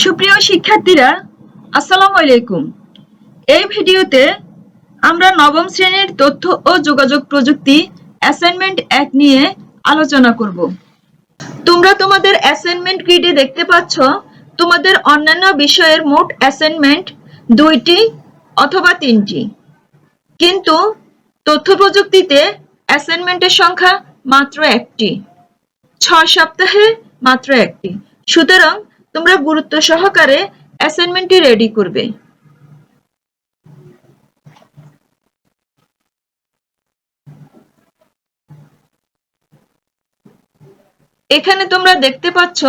সুপ্রিয় শিক্ষার্থীরা, আসসালামু আলাইকুম। এই ভিডিওতে আমরা নবম শ্রেণির তথ্য ও যোগাযোগ প্রযুক্তি অ্যাসাইনমেন্ট এক নিয়ে আলোচনা করব। তোমরা তোমাদের অ্যাসাইনমেন্ট গ্রিডে দেখতে পাচ্ছ, তোমাদের অন্যান্য বিষয়ের মোট অ্যাসাইনমেন্ট দুইটি অথবা তিনটি। কিন্তু তথ্য প্রযুক্তিতে অ্যাসাইনমেন্টের সংখ্যা মাত্র একটি। ছয় সপ্তাহে মাত্র একটি। সুতরাং তোমরা গুরুত্ব সহকারে অ্যাসাইনমেন্টটি রেডি করবে। এখানে তোমরা দেখতে পাচ্ছ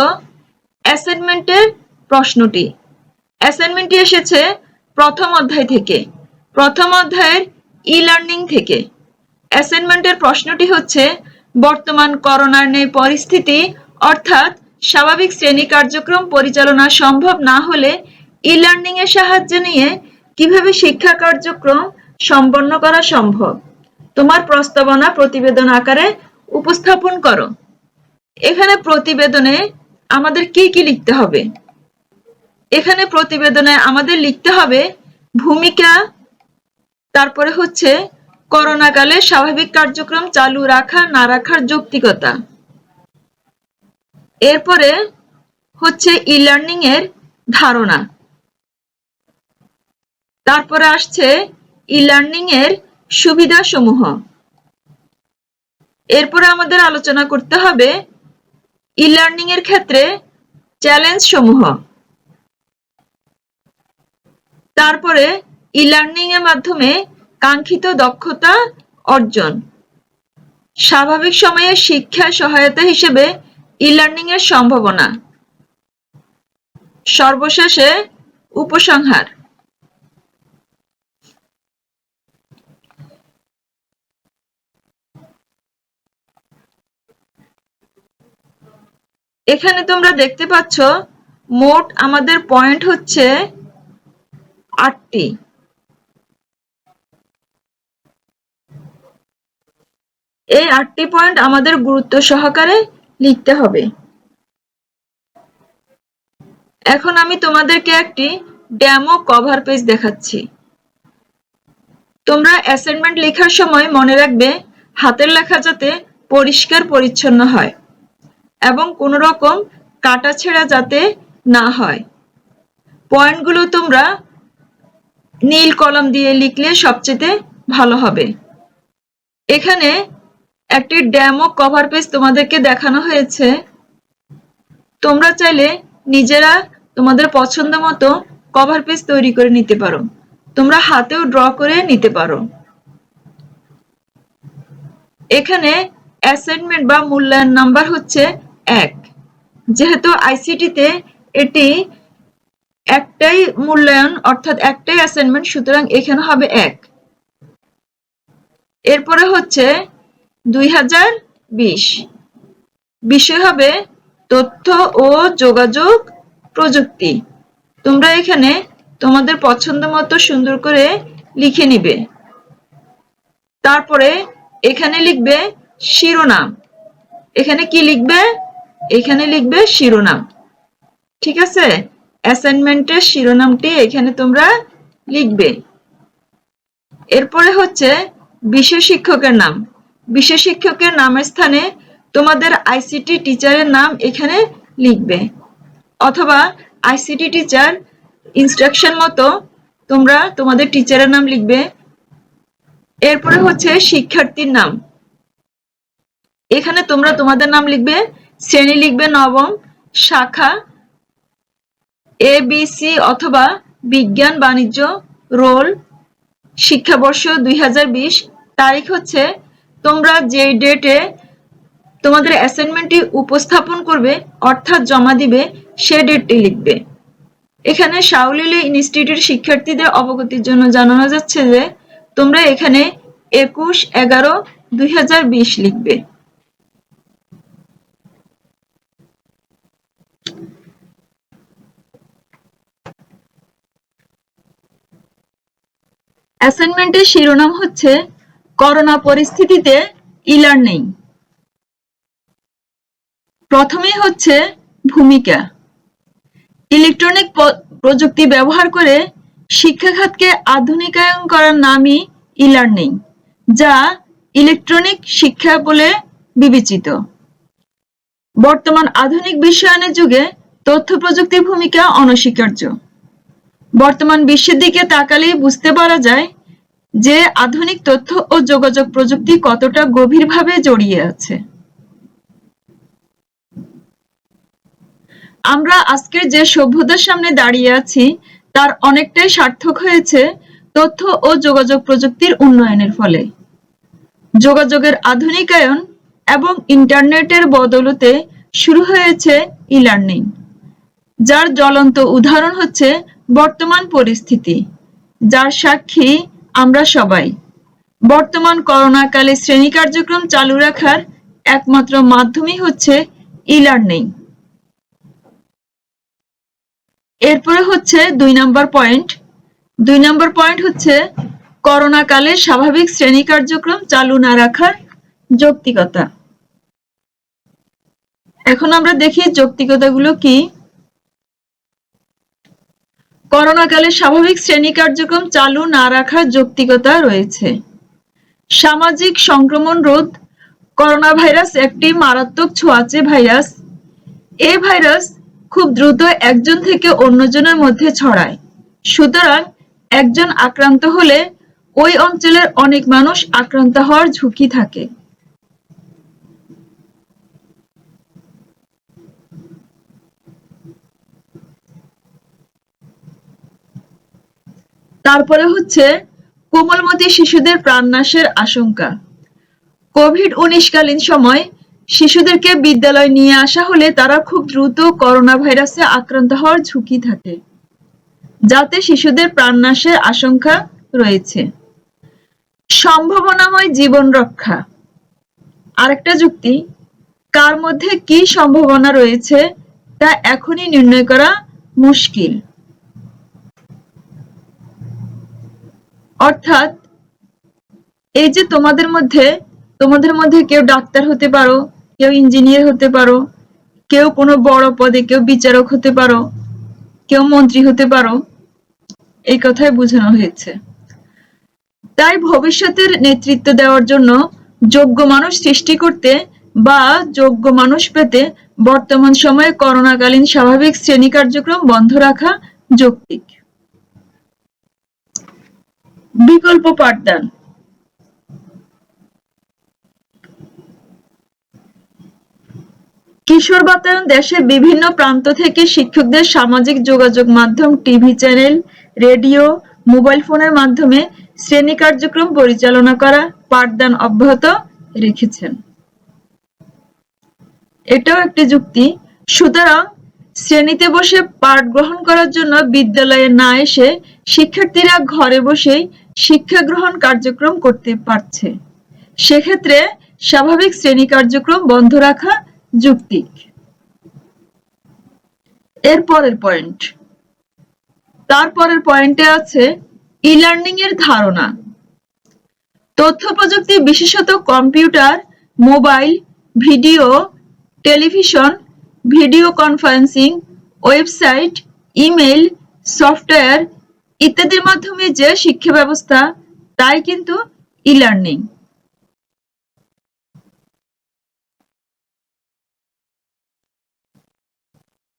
অ্যাসাইনমেন্টের প্রশ্নটি। অ্যাসাইনমেন্টটি এসেছে প্রথম অধ্যায় থেকে। প্রথম অধ্যায়ের ই লার্নিং থেকে। অ্যাসাইনমেন্টের প্রশ্নটি হচ্ছে, বর্তমান করোনার নেই পরিস্থিতি, অর্থাৎ স্বাভাবিক শ্রেণি কার্যক্রম পরিচালনা সম্ভব না হলে ই লার্নিং এর সাহায্য নিয়ে কীভাবে শিক্ষা কার্যক্রম সম্পন্ন করা সম্ভব? তোমার প্রস্তাবনা প্রতিবেদন আকারে উপস্থাপন করো। এখানে প্রতিবেদনে আমাদের কি কি লিখতে হবে? এখানে প্রতিবেদনে আমাদের লিখতে হবে ভূমিকা, তারপরে হচ্ছে করোনাকালে স্বাভাবিক কার্যক্রম চালু রাখা না রাখার যৌক্তিকতা। এরপরে হচ্ছে ই লার্নিং এর ধারণা। তারপরে আসছে ই লার্নিং এর সুবিধা সমূহ এরপরে আমাদের আলোচনা করতে হবে ই লার্নিং এর ক্ষেত্রে চ্যালেঞ্জ সমূহ তারপরে ই লার্নিং এর মাধ্যমে কাঙ্ক্ষিত দক্ষতা অর্জন। স্বাভাবিক সময়ে শিক্ষা সহায়তা হিসেবে ই লার্নিং এর সম্ভাবনা। সর্বশেষে উপসংহার। এখানে তোমরা দেখতে পাচ্ছ, মোট আমাদের পয়েন্ট হচ্ছে আটটি। এই আটটি পয়েন্ট আমাদের গুরুত্ব সহকারে লিখতে হবে। এখন আমি তোমাদেরকে একটি ডেমো কভার পেজ দেখাচ্ছি। তোমরা অ্যাসাইনমেন্ট লেখার সময় মনে রাখবে, হাতের লেখা যাতে পরিষ্কার পরিচ্ছন্ন হয় এবং কোনো রকম কাটা ছেঁড়া যাতে না হয়। পয়েন্টগুলো তোমরা নীল কলম দিয়ে লিখলে সবচেয়ে ভালো হবে। এখানে একটি ডেমো কভার পেজ তোমাদেরকে দেখানো হয়েছে। তোমরা চাইলে নিজেরা তোমাদের পছন্দ মতো কভার পেজ তৈরি করে নিতে পারো। তোমরা হাতেও ড্র করে নিতে পারো। এখানে অ্যাসাইনমেন্ট বা মূল্যায়ন নাম্বার হচ্ছে এক। যেহেতু আইসিটিতে এটি একটাই মূল্যায়ন অর্থাৎ একটাই অ্যাসাইনমেন্ট সুতরাং এখানে হবে এক। এরপরে হচ্ছে দুই হাজার বিশ। বিষয় হবে তথ্য ও যোগাযোগ প্রযুক্তি। তোমরা এখানে তোমাদের পছন্দ মতো সুন্দর করে লিখে নিবে। তারপরে এখানে লিখবে শিরোনাম। এখানে কি লিখবে? এখানে লিখবে শিরোনাম। ঠিক আছে? অ্যাসাইনমেন্টের শিরোনামটি এখানে তোমরা লিখবে। এরপরে হচ্ছে বিষয় শিক্ষকের নাম। বিষয় শিক্ষকের নামের স্থানে তোমাদের আইসিটি টিচারের নাম এখানে লিখবে। অথবা আইসিটি টিচার ইনস্ট্রাকশন মতো তোমরা তোমাদের টিচারের নাম লিখবে। এরপরে হচ্ছে শিক্ষার্থীর নাম। এখানে তোমরা তোমাদের নাম লিখবে, শ্রেণি লিখবে নবম, শাখা এ বি সি অথবা বিজ্ঞান বাণিজ্য, রোল, শিক্ষাবর্ষ দুই হাজার বিশ, তারিখ হচ্ছে তোমরা যে ডেটে তোমাদের অ্যাসাইনমেন্টটি উপস্থাপন করবে, অর্থাৎ জমা দিবে, সে ডেটটি লিখবে। এখানে শাউলিলি ইনস্টিটিউট শিক্ষার্থীদের অবগতির জন্য জানানো যাচ্ছে যে, তোমরা এখানে একুশ এগারো দুই লিখবে। অ্যাসাইনমেন্টের শিরোনাম হচ্ছে করোনা পরিস্থিতিতে ই লার্নিং প্রথমে হচ্ছে ভূমিকা। ইলেকট্রনিক প্রযুক্তি ব্যবহার করে শিক্ষা খাতকে আধুনিকায়ন করার নামই ই লার্নিং যা ইলেকট্রনিক শিক্ষা বলে বিবেচিত। বর্তমান আধুনিক বিশ্বায়নের যুগে তথ্য প্রযুক্তির ভূমিকা অনস্বীকার্য। বর্তমান বিশ্বের দিকে তাকালেই বুঝতে পারা যায় যে আধুনিক তথ্য ও যোগাযোগ প্রযুক্তি কতটা গভীরভাবে জড়িয়ে আছে। আমরা আজকের যে সভ্যতার সামনে দাঁড়িয়ে আছি, তার অনেকটাই সার্থক হয়েছে তথ্য ও যোগাযোগ প্রযুক্তির উন্নয়নের ফলে। যোগাযোগের আধুনিকায়ন এবং ইন্টারনেটের বদলতে শুরু হয়েছে ই লার্নিং যার জ্বলন্ত উদাহরণ হচ্ছে বর্তমান পরিস্থিতি, যার সাক্ষী আমরা সবাই। বর্তমান করোনাকালে শ্রেণি কার্যক্রম চালু রাখার একমাত্র মাধ্যমই হচ্ছে ই লার্নিং এরপরে হচ্ছে দুই নম্বর পয়েন্ট। দুই নম্বর পয়েন্ট হচ্ছে করোনাকালে স্বাভাবিক শ্রেণি কার্যক্রম চালু না রাখার যৌক্তিকতা। এখন আমরা দেখি যৌক্তিকতাগুলো কি। করোনাকালে স্বাভাবিক শ্রেণি কার্যক্রম চালু না রাখার যৌক্তিকতা রয়েছে। সামাজিক সংক্রমণ রোধ করোনা ভাইরাস একটি মারাত্মক ছোঁয়াচে ভাইরাস। এই ভাইরাস খুব দ্রুত একজন থেকে অন্যজনের মধ্যে ছড়ায়। সুতরাং একজন আক্রান্ত হলে ওই অঞ্চলের অনেক মানুষ আক্রান্ত হওয়ার ঝুঁকি থাকে। তারপরে হচ্ছে কোমলমতি শিশুদের প্রাণনাশের আশঙ্কা। কোভিড উনিশ কালীন সময় শিশুদেরকে বিদ্যালয় নিয়ে আসা হলে তারা খুব দ্রুত করোনা ভাইরাসে আক্রান্ত হওয়ার ঝুঁকি থাকে, যাতে শিশুদের প্রাণনাশের আশঙ্কা রয়েছে। সম্ভাবনাময় জীবন রক্ষা। আরেকটা যুক্তি, কার মধ্যে কি সম্ভাবনা রয়েছে তা এখনই নির্ণয় করা মুশকিল। অর্থাৎ এই যে তোমাদের মধ্যে তোমাদের মধ্যে কেউ ডাক্তার হতে পারো, কেউ ইঞ্জিনিয়ার হতে পারো, কেউ কোনো বড় পদে কেউ বিচারক হতে পারো, কেউ মন্ত্রী হতে পারো, এই কথাই বোঝানো হয়েছে। তাই ভবিষ্যতের নেতৃত্ব দেওয়ার জন্য যোগ্য মানুষ সৃষ্টি করতে বা যোগ্য মানুষ পেতে বর্তমান সময়ে করোনাকালীন স্বাভাবিক শ্রেণি কার্যক্রম বন্ধ রাখা যৌক্তিক। বিকল্প পাঠদান। কিশোর বাতায়ন দেশের বিভিন্ন প্রান্ত থেকে শিক্ষকদের সামাজিক যোগাযোগ মাধ্যম, টিভি চ্যানেল, রেডিও, মোবাইল ফোনের মাধ্যমে শ্রেণি কার্যক্রম পরিচালনা করা পাঠদান অব্যাহত রেখেছেন। এটাও একটি যুক্তি। সুতরাং শ্রেণীতে বসে পাঠ গ্রহণ করার জন্য বিদ্যালয়ে না এসে শিক্ষার্থীরা ঘরে বসেই শিক্ষা গ্রহণ কার্যক্রম করতে পারছে। সেক্ষেত্রে স্বাভাবিক শ্রেণি কার্যক্রম বন্ধ রাখা যুক্তিক। এর পরের পয়েন্ট। তারপরের পয়েন্টে আছে ই লার্নিং এর ধারণা। তথ্য প্রযুক্তি বিশেষত computer, mobile, video, television, video conferencing, website email software ইত্যাদির মাধ্যমে যে শিক্ষা ব্যবস্থা, তাই কিন্তু ই লার্নিং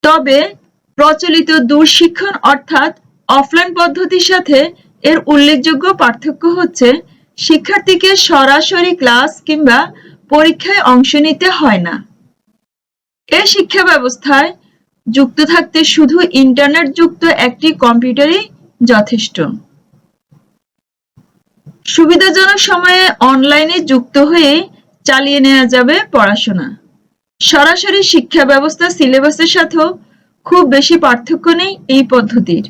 তবে প্রচলিত দূরশিক্ষণ অর্থাৎ অফলাইন পদ্ধতির সাথে এর উল্লেখযোগ্য পার্থক্য হচ্ছে, শিক্ষার্থীকে সরাসরি ক্লাস কিংবা পরীক্ষায় অংশ নিতে হয় না। এ শিক্ষা ব্যবস্থায় যুক্ত থাকতে শুধু ইন্টারনেট যুক্ত একটি কম্পিউটারই যথেষ্ট। সুবিধাজনক সময়ে অনলাইনে যুক্ত হয়ে চালিয়ে নেওয়া যাবে পড়াশোনা। সরাসরি শিক্ষা ব্যবস্থা সিলেবাসের সাথেও খুব বেশি পার্থক্য নেই এই পদ্ধতির।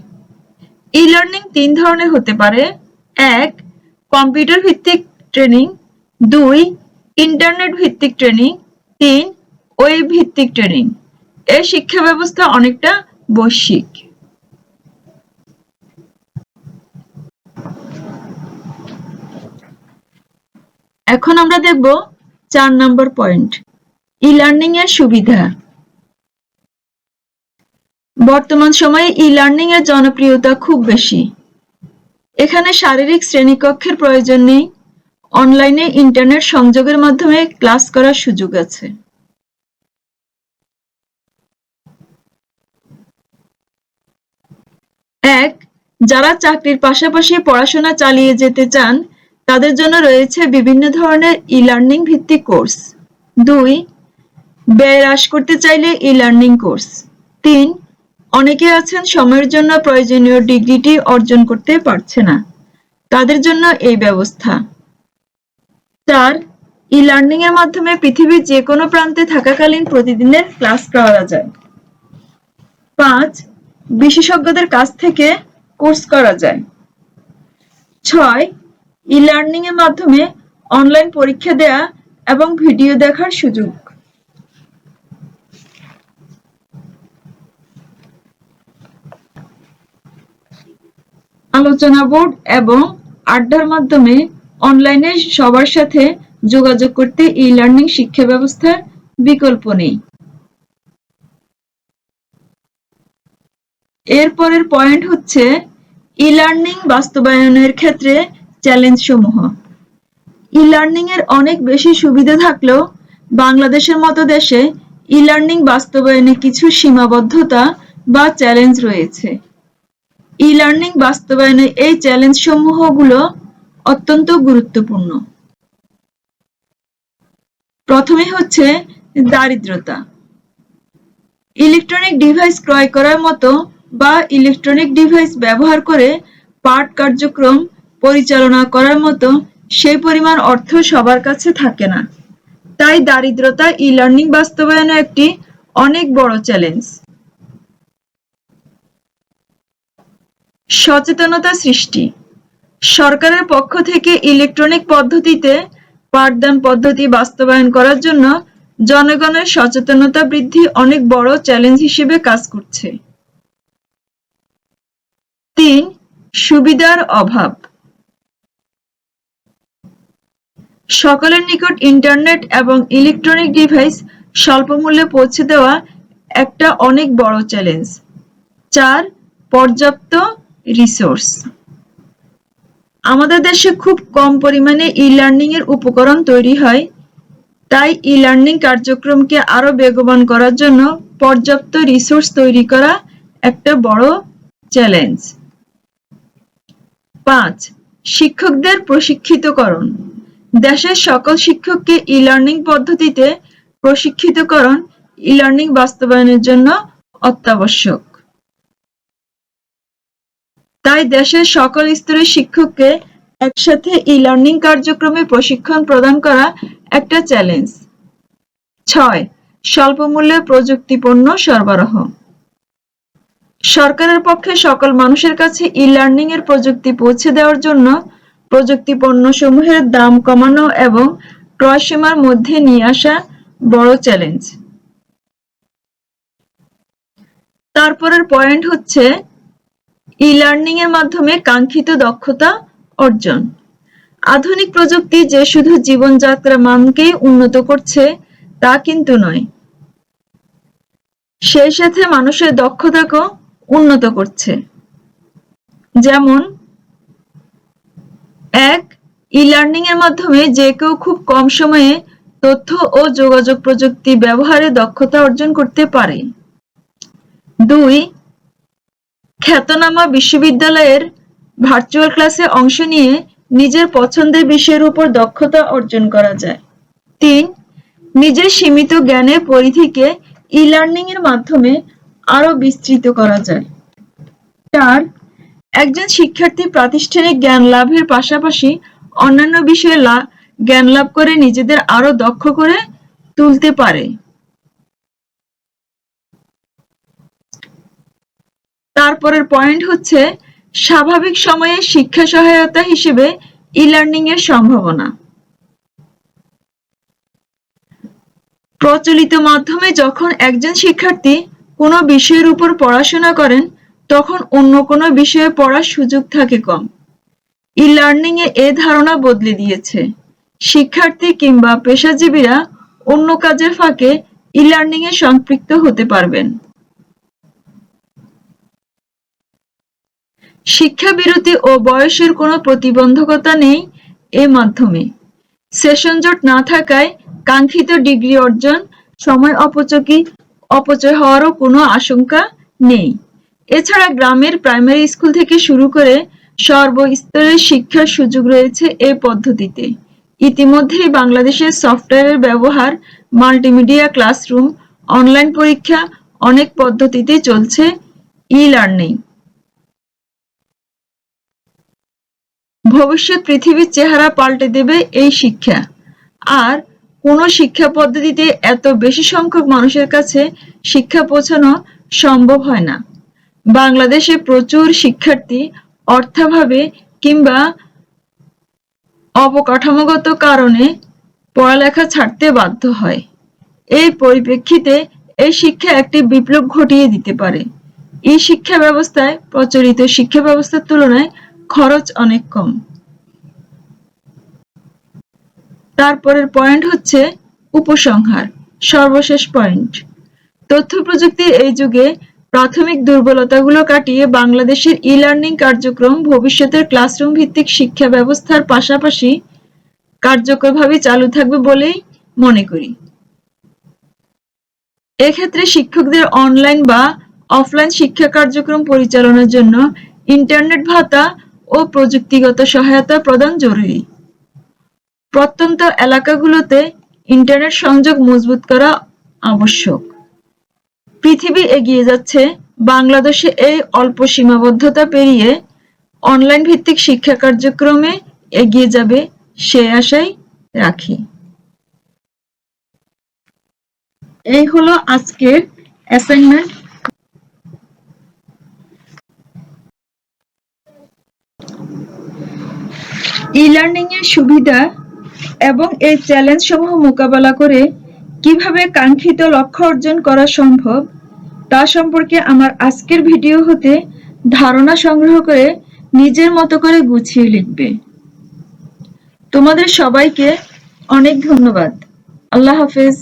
ই লার্নিং তিন ধরনের হতে পারে। এক কম্পিউটার ভিত্তিক ট্রেনিং দুই ইন্টারনেট ভিত্তিক ট্রেনিং তিন ওয়েব ভিত্তিক ট্রেনিং এর শিক্ষা ব্যবস্থা অনেকটা বৈশ্বিক। এখন আমরা দেখব চার নম্বর পয়েন্ট। ই লার্নিং এর সুবিধা। বর্তমান সময়ে ই লার্নিং এর জনপ্রিয়তা খুব বেশি। এখানে শারীরিক শ্রেণীকক্ষের প্রয়োজন নেই। অনলাইনে ইন্টারনেট সংযোগের মাধ্যমে ক্লাস করার সুযোগ আছে। এক, যারা চাকরির পাশাপাশি পড়াশোনা চালিয়ে যেতে চান তাদের জন্য রয়েছে বিভিন্ন ধরনের ই লার্নিং ভিত্তিক কোর্স। দুই ব্যয় হ্রাস করতে চাইলে ই লার্নিং কোর্স। তিন, অনেকে আছেন সময়ের জন্য প্রয়োজনীয় ডিগ্রিটি অর্জন করতে পারছে না। তাদের জন্য এই ব্যবস্থা। চার ই লার্নিং এর মাধ্যমে পৃথিবীর যে কোনো প্রান্তে থাকাকালীন প্রতিদিনের ক্লাস করা যায়। পাঁচ, বিশেষজ্ঞদের কাছ থেকে কোর্স করা যায়। ছয় ই লার্নিং এর মাধ্যমে অনলাইন পরীক্ষা দেয়া এবং ভিডিও দেখার সুযোগ। আলোচনা বোর্ড এবং আড্ডার মাধ্যমে অনলাইনে সবার সাথে যোগাযোগ করতে ই লার্নিং শিক্ষা ব্যবস্থার বিকল্প নেই। এরপরের পয়েন্ট হচ্ছে ই লার্নিং বাস্তবায়নের ক্ষেত্রে চ্যালেঞ্জ সমূহ ই লার্নিং এর অনেক বেশি সুবিধা থাকলেও বাংলাদেশের মতো দেশে ই লার্নিং বাস্তবায়নে কিছু সীমাবদ্ধতা বা চ্যালেঞ্জ রয়েছে। ই লার্নিং বাস্তবায়নে এই চ্যালেঞ্জ সমূহগুলো অত্যন্ত গুরুত্বপূর্ণ। প্রথমে হচ্ছে দারিদ্রতা। ইলেকট্রনিক ডিভাইস ক্রয় করার মতো বা ইলেকট্রনিক ডিভাইস ব্যবহার করে পাঠ কার্যক্রম পরিচালনা করার মতো সেই পরিমাণ অর্থ সবার কাছে থাকে না। তাই দারিদ্রতা ই লার্নিং বাস্তবায়নে একটি অনেক বড় চ্যালেঞ্জ সচেতনতা সৃষ্টি। সরকারের পক্ষ থেকে ইলেকট্রনিক পদ্ধতিতে পাঠদান পদ্ধতি বাস্তবায়ন করার জন্য জনগণের সচেতনতা বৃদ্ধি অনেক বড় চ্যালেঞ্জ হিসেবে কাজ করছে। তিন, সুবিধার অভাব। সকলের নিকট ইন্টারনেট এবং ইলেকট্রনিক ডিভাইস স্বল্প মূল্যে পৌঁছে দেওয়া একটা অনেক বড় চ্যালেঞ্জ চার, পর্যাপ্ত রিসোর্স আমাদের দেশে খুব কম পরিমাণে ই লার্নিং এর উপকরণ তৈরি হয়। তাই ই লার্নিং কার্যক্রমকে আরও বেগবান করার জন্য পর্যাপ্ত রিসোর্স তৈরি করা একটা বড় চ্যালেঞ্জ পাঁচ, শিক্ষকদের প্রশিক্ষিতকরণ। দেশের সকল শিক্ষককে ই লার্নিং পদ্ধতিতে প্রশিক্ষিতকরণ ই লার্নিং বাস্তবায়নের জন্য অত্যাবশ্যক। তাই দেশের সকল স্তরের শিক্ষককে একসাথে ই লার্নিং কার্যক্রমে প্রশিক্ষণ প্রদান করা একটা চ্যালেঞ্জ ছয় স্বল্প মূল্যে প্রযুক্তি পণ্য সরবরাহ। সরকারের পক্ষে সকল মানুষের কাছে ই লার্নিং এর প্রযুক্তি পৌঁছে দেওয়ার জন্য প্রযুক্তি পণ্য সমূহের দাম কমানো এবং ক্রয় সীমার মধ্যে নিয়ে আসা বড় চ্যালেঞ্জ। তারপরের পয়েন্ট হচ্ছে ই লার্নিং এর মাধ্যমে কাঙ্ক্ষিত দক্ষতা অর্জন। আধুনিক প্রযুক্তি যে শুধু জীবনযাত্রা মানকেই উন্নত করছে, তা কিন্তু নয়। সেই সাথে মানুষের দক্ষতাকেও উন্নত করছে। যেমন এক ই লার্নিং এর মাধ্যমে যে কেউ খুব কম সময়ে তথ্য ও যোগাযোগ প্রযুক্তি ব্যবহারে দক্ষতা অর্জন করতে পারে। দুই, খ্যাতনামা বিশ্ববিদ্যালয়ের ভার্চুয়াল ক্লাসে অংশ নিয়ে নিজের পছন্দের বিষয়ের উপর দক্ষতা অর্জন করা যায়। তিন, নিজের সীমিত জ্ঞানের পরিধিকে ই লার্নিং এর মাধ্যমে আরও বিস্তৃত করা যায়। চার একজন শিক্ষার্থী প্রাতিষ্ঠানিক জ্ঞান লাভের পাশাপাশি অন্যান্য বিষয়ে জ্ঞান লাভ করে নিজেদের আরও দক্ষ করে তুলতে পারে। তারপরের পয়েন্ট হচ্ছে স্বাভাবিক সময়ে শিক্ষা সহায়তা হিসেবে ই লার্নিং এর সম্ভাবনা। প্রচলিত মাধ্যমে যখন একজন শিক্ষার্থী কোনো বিষয়ের উপর পড়াশোনা করেন তখন অন্য কোনো বিষয়ে পড়ার সুযোগ থাকে কম। ই লার্নিং এ ধারণা বদলে দিয়েছে। শিক্ষার্থী কিংবা পেশাজীবীরা অন্য কাজের ফাঁকে ই লার্নিং এ সম্পৃক্ত হতে পারবেন। শিক্ষা বিরতি ও বয়সের কোনো প্রতিবন্ধকতা নেই এ মাধ্যমে। সেশন জট না থাকায় কাঙ্ক্ষিত ডিগ্রি অর্জন, সময় অপচকি, অপচয় হওয়ারও কোনো আশঙ্কা নেই। এছাড়া গ্রামের প্রাইমারি স্কুল থেকে শুরু করে সর্বস্তরের শিক্ষার সুযোগ রয়েছে এ পদ্ধতিতে। ইতিমধ্যেই বাংলাদেশের সফটওয়্যারের ব্যবহার মাল্টিমিডিয়া ক্লাসরুম অনলাইন পরীক্ষা অনেক পদ্ধতিতে চলছে ই লার্নিং ভবিষ্যৎ পৃথিবীর চেহারা পাল্টে দেবে এই শিক্ষা। আর কোন শিক্ষা পদ্ধতিতে এত বেশি সংখ্যক মানুষের কাছে শিক্ষা পৌঁছানো সম্ভব হয় না। বাংলাদেশে প্রচুর শিক্ষার্থী অর্থাভাবে কিংবা অবকাঠামোগত কারণে পড়ালেখা ছাড়তে বাধ্য হয়। এই পরিপ্রেক্ষিতে এই শিক্ষা একটি বিপ্লব ঘটিয়ে দিতে পারে। এই শিক্ষা ব্যবস্থায় প্রচলিত শিক্ষা ব্যবস্থার তুলনায় খরচ অনেক কম। তারপরের পয়েন্ট হচ্ছে উপসংহার, সর্বশেষ পয়েন্ট। তথ্য প্রযুক্তির এই যুগে প্রাথমিক দুর্বলতাগুলো কাটিয়ে বাংলাদেশের ই লার্নিং কার্যক্রম ভবিষ্যতের ক্লাসরুম ভিত্তিক শিক্ষা ব্যবস্থার পাশাপাশি কার্যকরভাবে চালু থাকবে বলেই মনে করি। এক্ষেত্রে শিক্ষকদের অনলাইন বা অফলাইন শিক্ষা কার্যক্রম পরিচালনার জন্য ইন্টারনেট ভাতা ও প্রযুক্তিগত সহায়তা প্রদান জরুরি। প্রত্যন্ত এলাকাগুলোতে ইন্টারনেট সংযোগ মজবুত করা আবশ্যক। পৃথিবী এগিয়ে যাচ্ছে, বাংলাদেশে এই অল্প সীমাবদ্ধতা পেরিয়ে অনলাইন ভিত্তিক শিক্ষা কার্যক্রমে এগিয়ে যাবে সে আশাই রাখি। এই হলো আজকের অ্যাসাইনমেন্ট ই লার্নিং এর সুবিধা এবং এই চ্যালেঞ্জ সমূহ মোকাবেলা করে কীভাবে কাঙ্ক্ষিত লক্ষ্য অর্জন করা সম্ভব তা সম্পর্কে আমার আজকের ভিডিও হতে ধারণা সংগ্রহ করে নিজের মতো করে গুছিয়ে লিখবে। তোমাদের সবাইকে অনেক ধন্যবাদ। আল্লাহ হাফেজ।